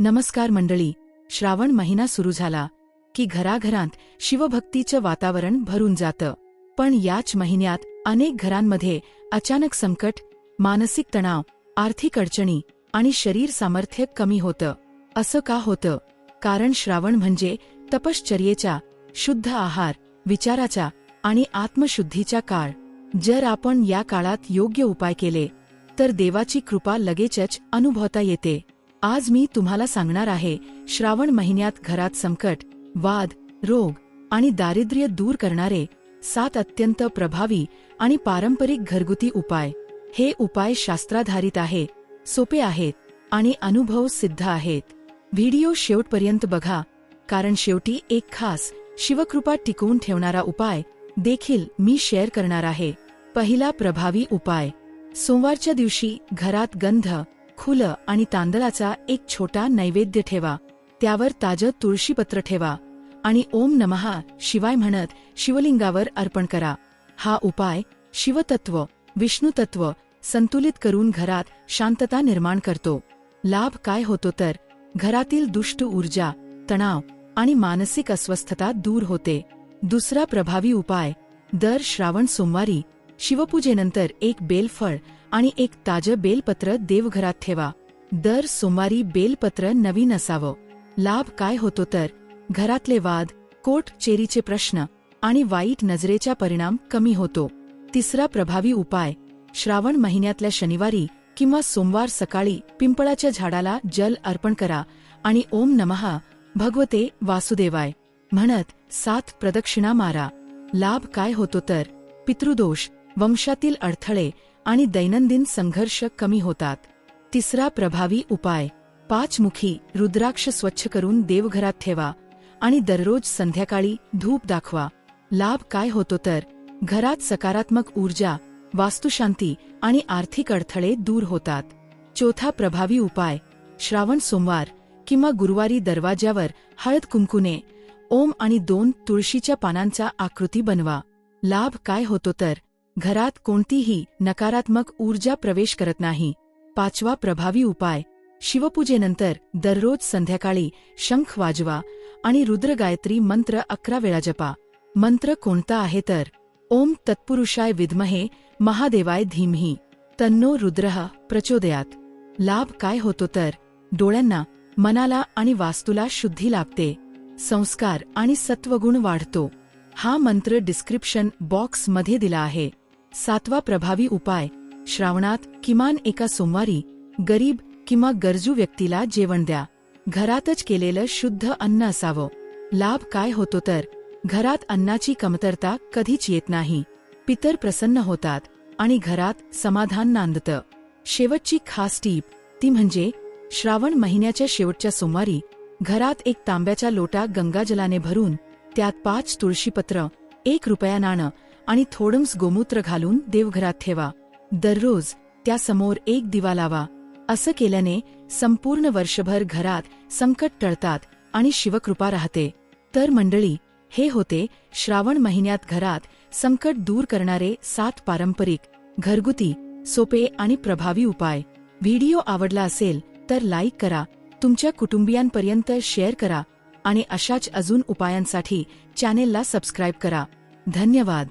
नमस्कार मंडळी श्रावण महिना सुरू झाला की घराघरांत शिवभक्तीचं वातावरण भरून जातं. पण याच महिन्यात अनेक घरांमध्ये अचानक संकट मानसिक तणाव आर्थिक अडचणी आणि शरीर सामर्थ्य कमी होतं. असं का होतं? कारण श्रावण म्हणजे तपश्चर्येचा शुद्ध आहार विचाराचा आणि आत्मशुद्धीचा काळ. जर आपण या काळात योग्य उपाय केले तर देवाची कृपा लगेचच अनुभवता येते. आज मी तुम्हाला सांगणार आहे श्रावण महिन्यात घरात संकट वाद रोग आणि दारिद्र्य दूर करणारे सात अत्यंत प्रभावी आणि पारंपरिक घरगुती उपाय. हे उपाय शास्त्राधारित आहे सोपे आहेत आणि अनुभव सिद्ध आहेत. व्हिडिओ शेवटपर्यंत बघा कारण शेवटी एक खास शिवकृपा टिकवून ठेवणारा उपाय देखील मी शेअर करणार आहे. पहिला प्रभावी उपाय. सोमवारच्या दिवशी घरात गंध खुलं आणि तांदळाचा एक छोटा नैवेद्य ठेवा. त्यावर ताजं तुळशीपत्र ठेवा. आणि ओम नमहा शिवाय म्हणत शिवलिंगावर अर्पण करा. हा उपाय शिवतत्व विष्णुतत्व संतुलित करून घरात शांतता निर्माण करतो. लाभ काय होतो तर घरातील दुष्ट ऊर्जा तणाव आणि मानसिक अस्वस्थता दूर होते. दुसरा प्रभावी उपाय दर श्रावण सोमवारी शिवपूजेनंतर एक बेलफळ आणि एक ताजं बेलपत्र देवघरात ठेवा. दर सोमवारी बेलपत्र नवीन असावं. लाभ काय होतो तर घरातले वाद कोट चेरीचे प्रश्न आणि वाईट नजरेचा परिणाम कमी होतो. तिसरा प्रभावी उपाय श्रावण महिन्यातल्या शनिवारी किंवा सोमवार सकाळी पिंपळाच्या झाडाला जल अर्पण करा आणि ओम नमहा भगवते वासुदेवाय. म्हणत सात प्रदक्षिणा मारा. लाभ काय होतो तर पितृदोष वंशातील अडथळे आणि दैनंदिन संघर्ष कमी होतात. तिसरा प्रभावी उपाय पाचमुखी रुद्राक्ष स्वच्छ करून देवघरात ठेवा आणि दररोज संध्याकाळी धूप दाखवा. लाभ काय होतो तर घरात सकारात्मक ऊर्जा वास्तुशांती आणि आर्थिक अडथळे दूर होतात. चौथा प्रभावी उपाय श्रावण सोमवार किंवा गुरुवारी दरवाज्यावर हळद कुंकुने ओम आणि दोन तुळशीच्या पानांचा आकृती बनवा. लाभ काय होतो तर घरात कोणतीही नकारात्मक ऊर्जा प्रवेश करत नाही. पाचवा प्रभावी उपाय. शिवपूजेनंतर दररोज संध्याकाळी शंख वाजवा आणि रुद्रगायत्री मंत्र अकरा वेळा जपा. मंत्र कोणता आहे तर ओम तत्पुरुषाय विद्महे महादेवाय धीमही. तन्नो रुद्रः प्रचोदयात. लाभ काय होतो तर डोळ्यांना मनाला आणि वास्तूला शुद्धी लाभते. संस्कार आणि सत्वगुण वाढतो. हा मंत्र डिस्क्रिप्शन बॉक्समध्ये दिला आहे. सातवा प्रभावी उपाय श्रावणात किमान एका सोमवारी गरीब किंवा गरजू व्यक्तीला जेवण द्या. घरातच केलेलं शुद्ध अन्न असावं. लाभ काय होतो तर घरात अन्नाची कमतरता कधीच येत नाही. पितर प्रसन्न होतात आणि घरात समाधान नांदतं. शेवटची खास टीप ती म्हणजे श्रावण महिन्याच्या शेवटच्या सोमवारी घरात एक तांब्याचा लोटा गंगाजलाने भरून त्यात पाच तुळशीपत्र एक रुपया नाणं आणि थोडंस गोमूत्र घालून देवघरात ठेवा. दररोज त्यासमोर एक दिवा लावा. असं केल्याने संपूर्ण वर्षभर घरात संकट टळतात आणि शिवकृपा राहते. तर मंडळी हे होते श्रावण महिन्यात घरात संकट दूर करणारे सात पारंपरिक घरगुती सोपे आणि प्रभावी उपाय. व्हिडिओ आवडला असेल तर लाईक करा तुमच्या कुटुंबियांपर्यंत शेअर करा आणि अशाच अजून उपायांसाठी चॅनेलला सबस्क्राईब करा. धन्यवाद.